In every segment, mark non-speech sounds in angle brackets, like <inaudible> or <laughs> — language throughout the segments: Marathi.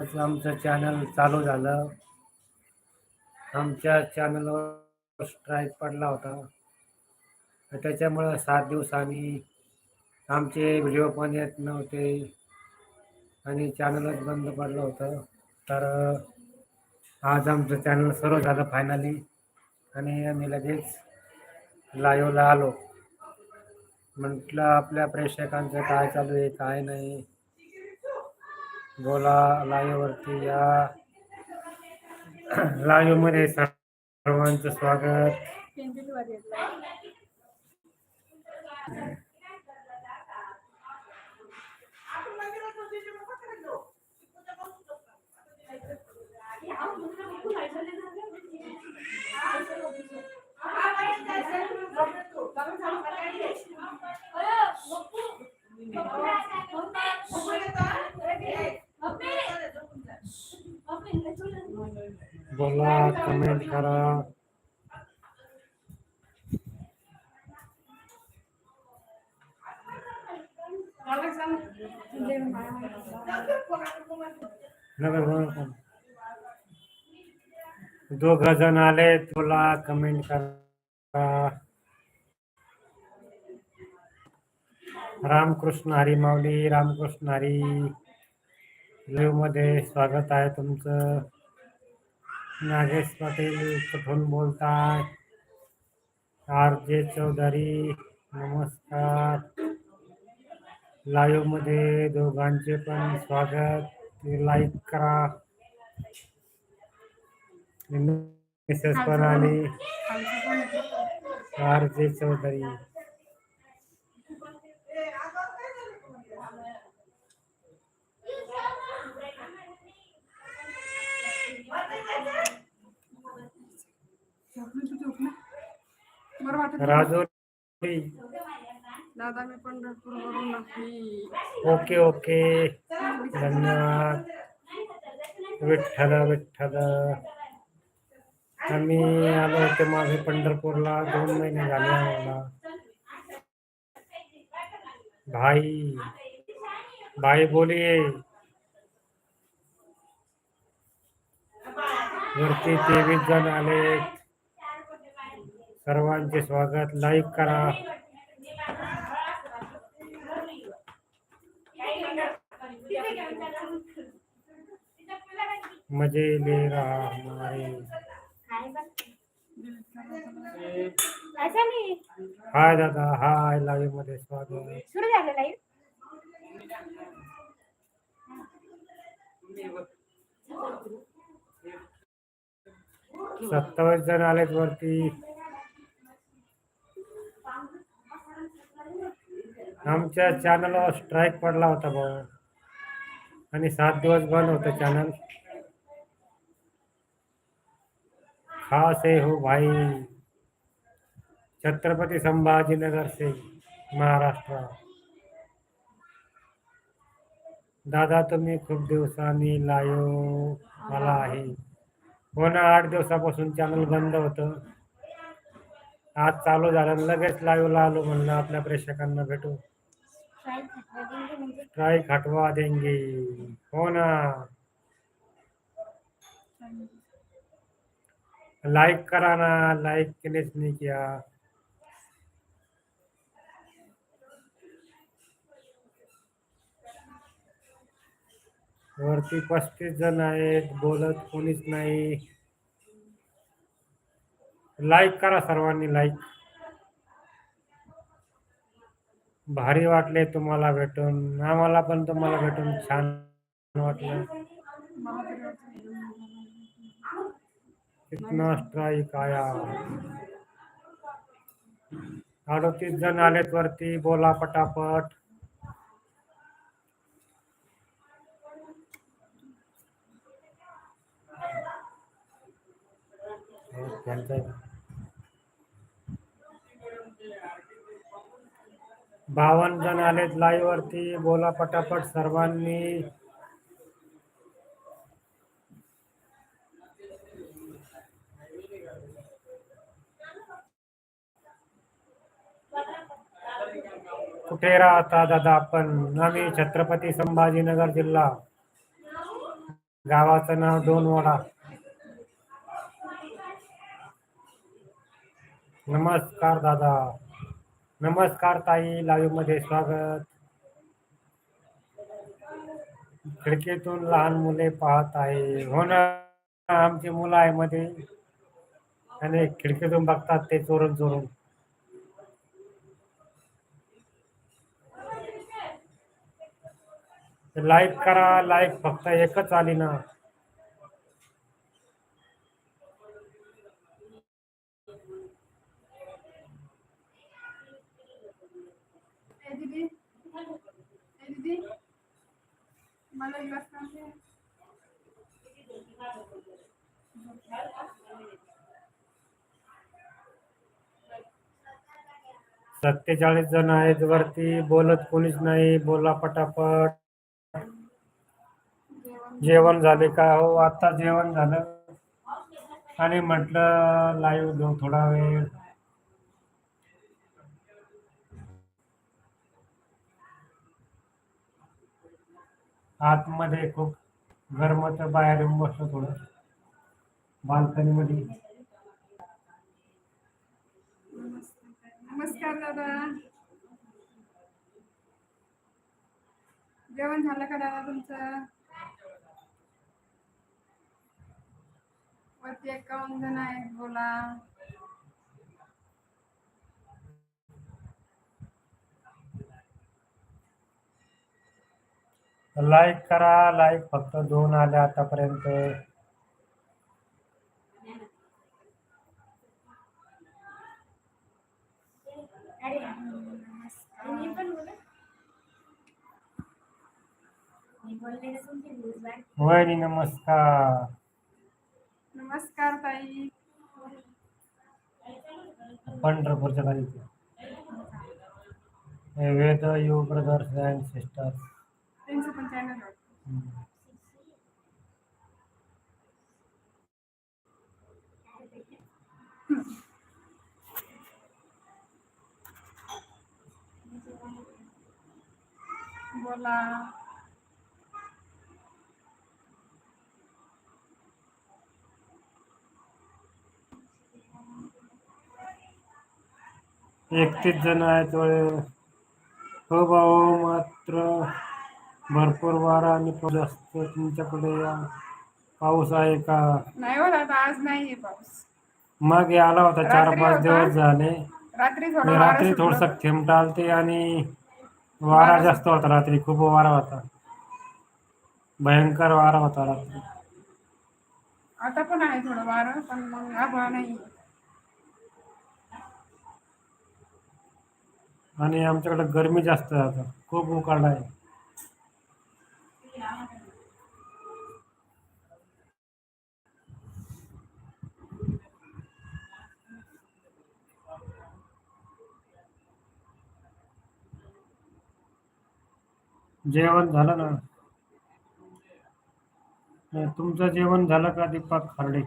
आज आमचं चॅनल चालू झालं. आमच्या चॅनलवर स्ट्राईक पडला होता. त्याच्यामुळं सात दिवसांनी आमचे व्हिडिओ पण येत नव्हते आणि चॅनलच बंद पडलं होतं. तर आज आमचं चॅनल सुरू झालं फायनली आणि आम्ही लगेच लाईव्हला आलो. म्हटलं आपल्या प्रेक्षकांचं काय चालू आहे काय नाही. बोला लाईव्हवरती या. लाईव्हमध्ये सर्वांचं स्वागत. बोला कमेंट करा. दोघ जण आले तुला कमेंट करा. रामकृष्ण हरी माऊली रामकृष्ण हरी. लाईव्हमध्ये स्वागत आहे तुमचं. नागेश पाटील कुठून बोलताय. आर जे चौधरी नमस्कार. लाईव्हमध्ये दोघांचे पण स्वागत. लाईक करा. मिसेस पण आली. R J Chaudhari. बरं वाटत राजोरी दादा मी पंढरपूर वरून ओके ओके. धन्यवाद. विठ्ठल विठ्ठल. आम्ही आलो होतो माझे पंढरपूरला दोन महिने झाले आम्हाला. भाई. भाई बोलिये वरती तेवीस जण आले. सर्वांचे स्वागत. लाईक करा. मजे ले रहा हमारे. नाही हाय दादा हाय. लाईव्हमध्ये स्वागत. सुरू झालं लाईव्ह सत्तावीस जण आलेत वरती. आमच्या चॅनलवर स्ट्राईक पडला होता भाऊ. आणि सात दिवस बंद होतं चॅनल खास है हो भाई. छत्रपति संभाजीनगर से महाराष्ट्र. दादा तुम्ही खूप दिवसांनी लाईव्ह आला आहे. हो ना आठ दिवसापासून चॅनल बंद होतं. आज चालू झालं लगेच लाईव्हला आलो म्हणलं आपल्या प्रेक्षकांना भेटू ट्राईक हटवा देंगे। हो ना? लाइक करा ना लाइक किनेच नहीं किया। वरती पस्तीस जण आहेत बोलत कोणीच नाही। लाईक करा सर्वांनी लाईक भारी वाटले तुम्हाला भेटून. आम्हाला पण तुम्हाला भेटून छान वाटलं. कितना स्ट्राईक आया. अडतीस जण आलेत वरती. बोला पटापट. हो, त्यांचा बावन्न जण आलेत लाईव्ह वरती. बोला पटापट सर्वांनी. कुठे राहता दादा आपण? आम्ही छत्रपती संभाजीनगर जिल्हा. गावाचं नाव डोनवाडा. नमस्कार दादा. नमस्कार ताई लाईव्हमध्ये स्वागत. खिडकीतून लहान मुले पाहत आहे. हो ना आमची मुलं आहे मध्ये. आणि खिडकीतून बघतात ते चोरून चोरून. लाईक करा लाईक फक्त एकच आली ना ए दीदी ए दीदी मला एक ग्लास पाणी दे. सत्तेचाळीस जण आहेत वरती बोलत कोणीच नाही बोला पटापट. जेवण झाले का? हो आता जेवण झालं. आणि म्हटलं लाईव्ह घेऊ थोडा वेळ. आतमध्ये खूप गरमत बाहेर येऊन बसलो थोडं. बाल्कनीमध्ये. नमस्कार दादा. जेवण झालं का दादा तुमचं? वरती एकावन्न जण आहेत बोला. लाईक करा लाईक फक्त दोन आले आतापर्यंत अरे नमस्कार मी पण बोला मी बोलले ना तुमची न्यूज बॅग वहिनी नमस्कार. नमस्कार ताई. पंढरपूरच्या खाली वेद यू ब्रदर्स अँड सिस्टर्स त्यांचं पण चॅनल बोला. एकतीस जण आहेत हो भाऊ मात्र भरपूर वारा आणि असतो तुमच्याकडे या पाऊस आहे का? नाही हो दादा आज नाहीये पाऊस. मग आला होता चार रात्री पाच होता. दिवस झाले. रात्री थोडं वारं थोडस सुटलं. थेंब टाळते आणि वारा वारा जास्त होता रात्री. खूप वारा होता. भयंकर वारा होता रात्री. आता पण आहे थोडं वारं पण मग आभाळ नाही. आणि आमच्याकडे गरमी जास्त आहे आता. खूप उकाडा आहे. जेवण झालं ना? तुमचं जेवण झालं का दीपक खारडे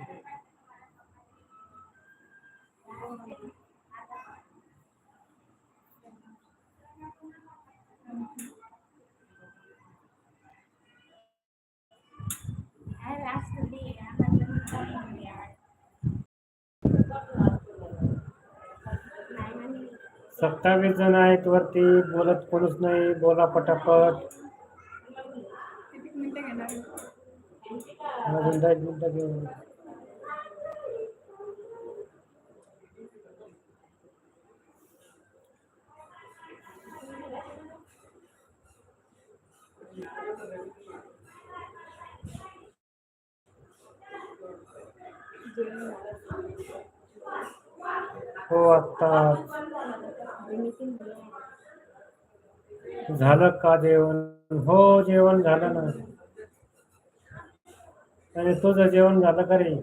अरे आज तुम्ही आम्हाला पण बोलून यार. नाही ना मी सत्तावीस जण आहेत वरती बोलत कोणीच नाही बोला पटापट. अजून दहा मिनिटं घेऊ. हो आता झालं का जेवण? हो जेवण झालं ना. आणि तुझं जेवण झालं का रे?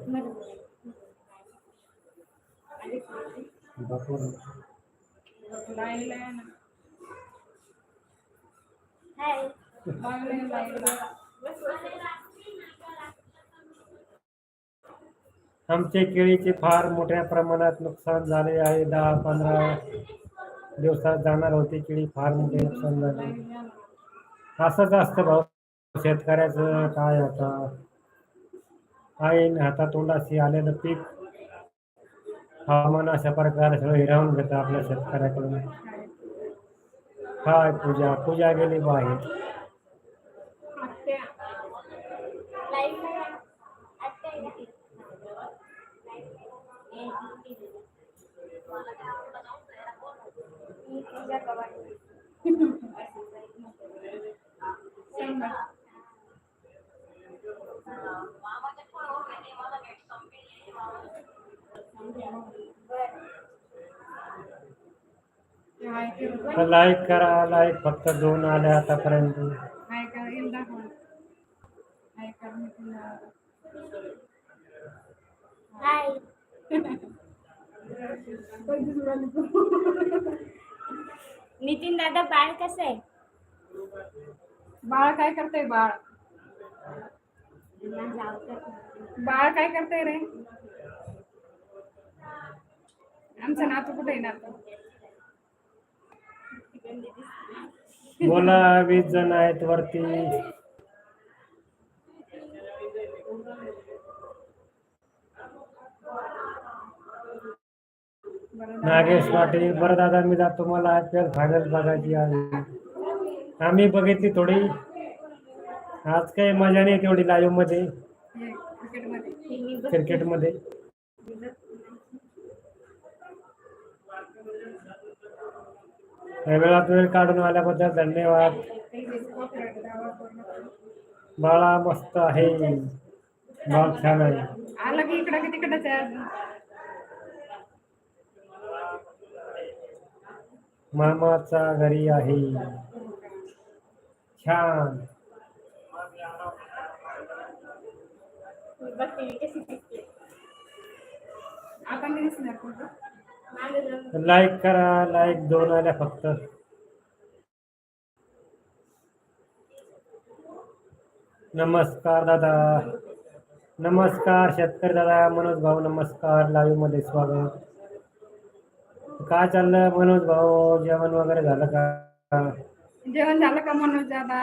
आमचे केळीचे फार मोठ्या प्रमाणात नुकसान झाले आहे. दहा पंधरा दिवसात जाणार होते केळी फार मोठे नुकसान झाले. असंच असतं भाऊ शेतकऱ्याचं काय आता? काय हातातोंडाशी आलेलं पीक. हवामान अशा प्रकारे सगळं हिरावून घेतं आपल्या शेतकऱ्याकडून. काय पूजा पूजा गेली बाहेर आत्या लाईव्ह ला आत्या आहे का? मी पूजा कवाडे. सांगा ते हाय केलं तर लाईक करा लाईक फक्त दोन आले आतापर्यंत. हाय <laughs> नितीन दादा बाळ कसं आहे? बाळ काय करतंय बाळ? माझा. बाळ काय करतंय रे? आमचं नातू कुठे आहे नातू? बोला वीस जण आहेत वरती. नागेश पाटील बरं दादा मी जातो. मला आय पी एल फायनल बघायची आहे. आम्ही बघितली थोडी. आज काही मजा नाही तेवढी लाईव्हमध्ये. क्रिकेटमध्ये. या वेळात वेळ काढून आल्याबद्दल धन्यवाद. बाळा मस्त आहे. बाळ छान आहे आलं की इकडं की तिकडंच आहे अजून. मामाचा घरी आहे. छान. लाईक करा लाईक दोन आल्या फक्त. नमस्कार दादा. नमस्कार शेतकरी दादा मनोज भाऊ नमस्कार. लाईव्हमध्ये स्वागत. काय चाललं मनोज भाऊ? जेवण वगैरे झालं का? जेवण झालं का मनोज दादा?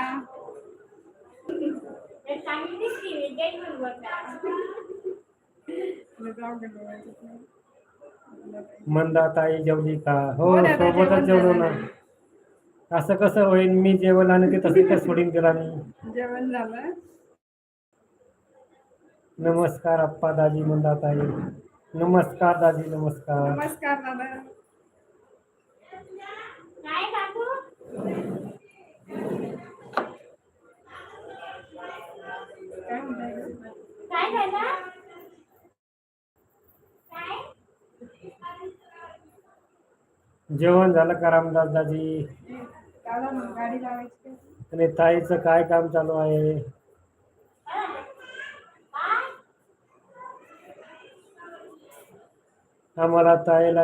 जेवली का? हो हो दादा, सोबतच जेवण जेवलो झालं. ना. असं कसं होईल मी जेवण आणि ते तसं काय सोडून दिला मी जेवण झालं. नमस्कार अप्पा दाजी मंदाताई नमस्कार दाजी नमस्कार. नमस्कार दादा. काय काकू काय झालं? जेवण झालं का रामदास दाजी? आणि ताईचं काय काम चालू आहे? आम्हाला ताईला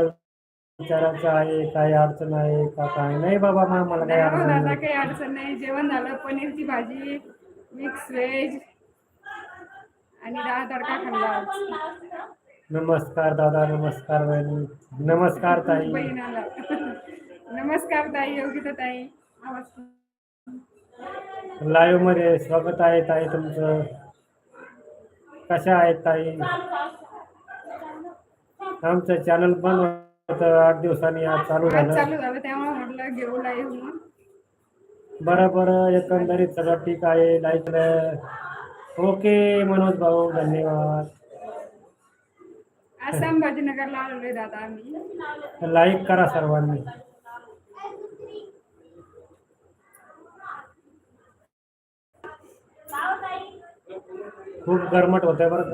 विचारायचं आहे काही अडचण आहे का काय? नाही बाबा मग मला काही हो अडचण दादा नाही. काही अडचण नाही. जेवण झालं पनीरची भाजी मिक्स व्हेज आणि डाळ तडका खाल्ला आज. नमस्कार दादा नमस्कार बहिणी. नमस्कार ताई. बहिणाला नमस्कार ताई योगिता ताई. आवाज लाईव्हमध्ये स्वागत आहे ताई तुमचं. कशा आहेत ताई? आमचं चॅनल बंद आठ दिवसांनी आज चालू झालं. चालू झालं त्यामुळे म्हटलं घेऊ लाईव्ह मग. बरं बरं एकंदरीत सगळं ठीक आहे लाईक ओके मनोज भाऊ धन्यवाद. आज संभाजीनगरला आलेलोय दादा आम्ही. लाईक करा सर्वांनी. खूप गरमट होतंय बरं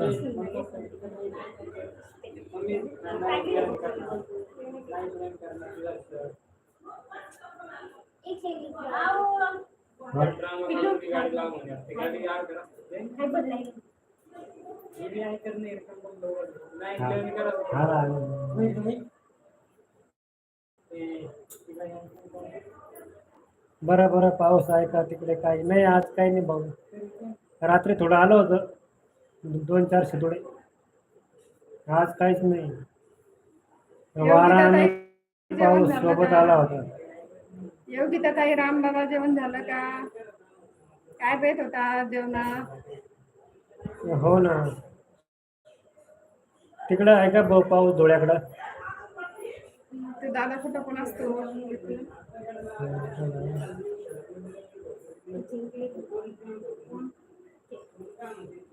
बरं बरं पाऊस आहे का तिकडे काही नाही आज काही नाही भाऊ. रात्री थोडं आलं होतं. दोन चार शितोडे आज काहीच नाही. वारा आणि पाऊस सोबत आला होता. योगिता ताई रामदादा जेवण झालं का? काय बेत होता जेवणात? हो ना. तिकडं आहे का भाऊ पाऊस डोळ्याकडं ते दादा कुठं पण असतो.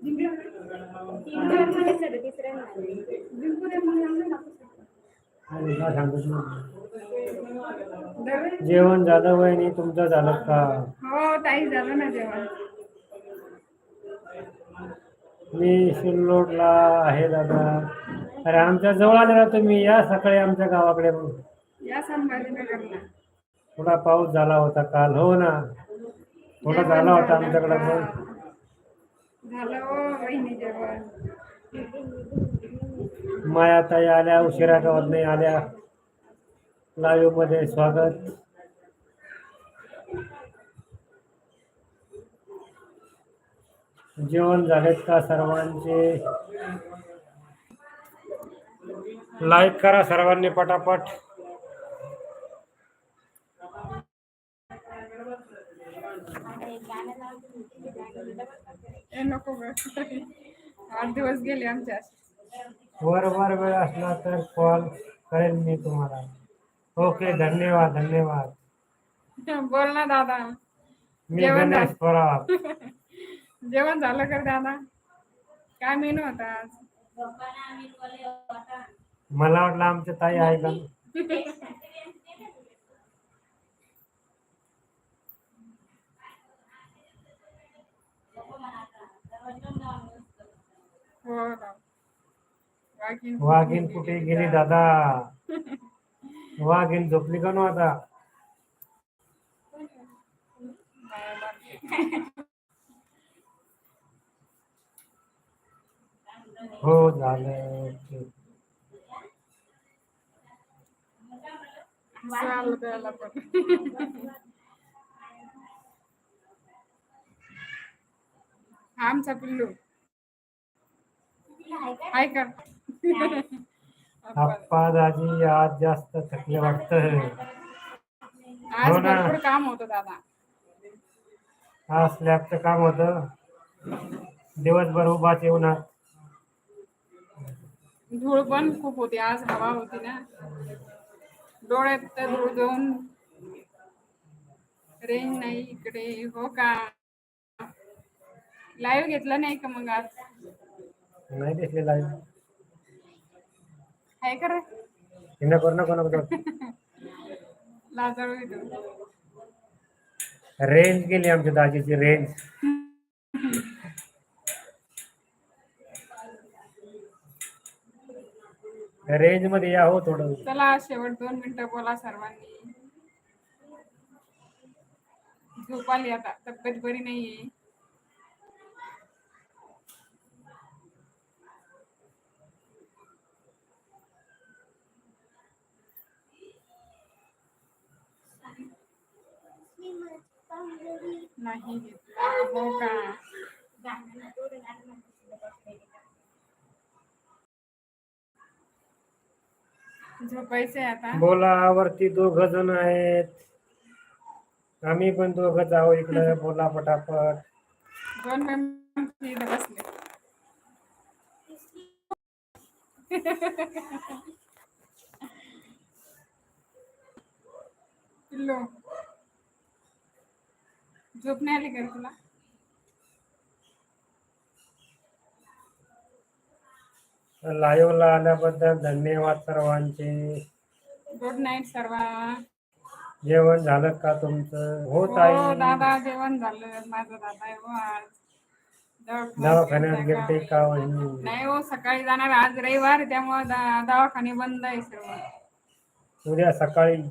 जिंकलं का? जिंकू दे मग आम्ही नको. आणि? जेवण झालं वहिनी तुमचं झालं का? हो ताई झालं ना जेवण. मी सिल्लोडला आहे दादा. अरे आमच्या जवळ आले ना तुम्ही. या सकाळी आमच्या गावाकडे या संभाजीनगरला. थोडा पाऊस झाला होता काल. हो ना? थोडा झाला होता आमच्याकडे पण झालं हो वहिनी जेवण. मायाताई आल्या उशिरा गावात नाही आल्या. लाईव्हमध्ये स्वागत. जेवण झालेत का सर्वांचे? लाईक करा सर्वांनी पटापट. नको आठ दिवस गेले आमच्या वर वर वेळ असला तर कॉल करेल मी तुम्हाला. ओके धन्यवाद धन्यवाद. <laughs> बोल ना दादा. मी जेवण गणेश पराब <laughs> जेवण झालं का दादा? काय मेनू होता आज? मला वाटलं आमच्या ताई आहे का हो ना वाघीन कुठे गेली दादा? वाघीन झोपली का नो आता? हो झालं. आमचा पिल्लू. आहे का आप्पा दाजी आज जास्त थकले वाटत आज हो ना. भरपूर काम होतं दादा. आज स्लॅबचं काम होतं. दिवसभर उभाच येऊन धूळ पण खूप होती आज हवा होती ना. डोळ्यात तर धूळ जाऊन रेंज नाही इकडे हो का? लाईव्ह घेतला नाही का मग आज? नाही दिसले लाईव्ह आहे का रे? हिंदा करू नको नको लाजाळू रेंज गेली आमच्या दाजीची रेंज रेंजमध्ये या हो थोडं. चला शेवट दोन मिनिटं बोला सर्वांनी. झोप आली आता तब्येत बरी नाहीये. नाही हो का? झोपायचंय आता बोला वरती दोघ जण आहेत. आम्ही पण दोघच आहोत इकडे. बोला पटापट. दोन मेंबर इथं बसले. <laughs> पिल्लू. झोप नाही आली का तुला? लाईव्ह ला आल्याबद्दल धन्यवाद सर्वांचे. गुड नाईट सर्व. जेवण झालं का तुमचं? हो हो ताई. दादा जेवण झालं. माझं दादा आहे हो आज. दवाखान्यात गेलता गेलते का? वहिनी? नाही हो सकाळी जाणार. आज रविवार त्यामुळे दवाखाने बंद आहे सर्व. उद्या सकाळी.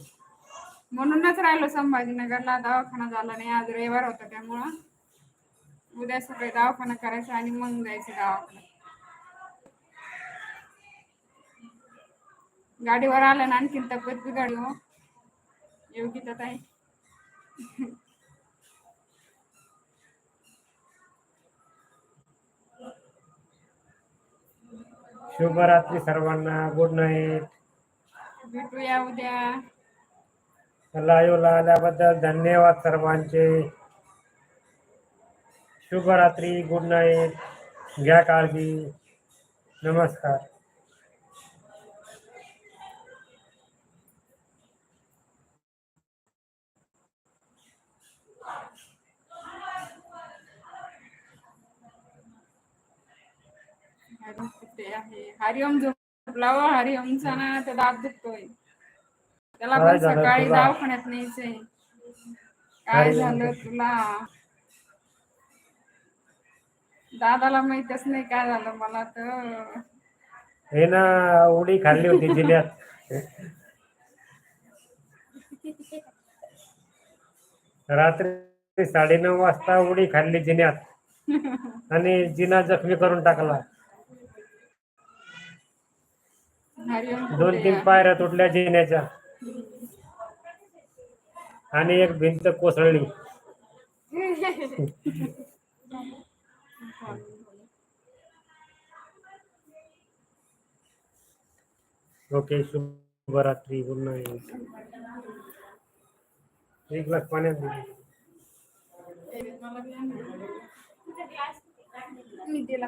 म्हणूनच राहिलो संभाजीनगरला. दवाखाना झाला नाही. आज रविवार होता त्यामुळं. उद्या सकाळी दवाखाना करायचा आणि मग जायचं गावाकडे गाडीवर आलं ना आणखीन तब्येत बिघडली हो. योगिता ताई. शुभरात्री सर्वांना. Good night. भेटूया उद्या. लाईव्हला आल्याबद्दल धन्यवाद सर्वांचे. शुभरात्री गुड नाईट घ्या काळजी. नमस्कार. हरिओम झोपला हो, हरिओम सणा तर दात दुखतोय. त्याला पण सकाळी? दवाखान्यात न्यायचंय. काय झालं तुला? दादाला माहितच नाही काय झालं मला तर. हे ना उडी खाल्ली होती जिल्ह्यात. रात्री साडेनऊ वाजता उडी खाल्ली जिन्यात. आणि जिना जखमी करून टाकला. दोन तीन? पायऱ्या तुटल्या जिन्याच्या. आणि एक भिंत कोसळली. ओके शुभरात्री पूर्ण एक ग्लास पाण्यात मी दिला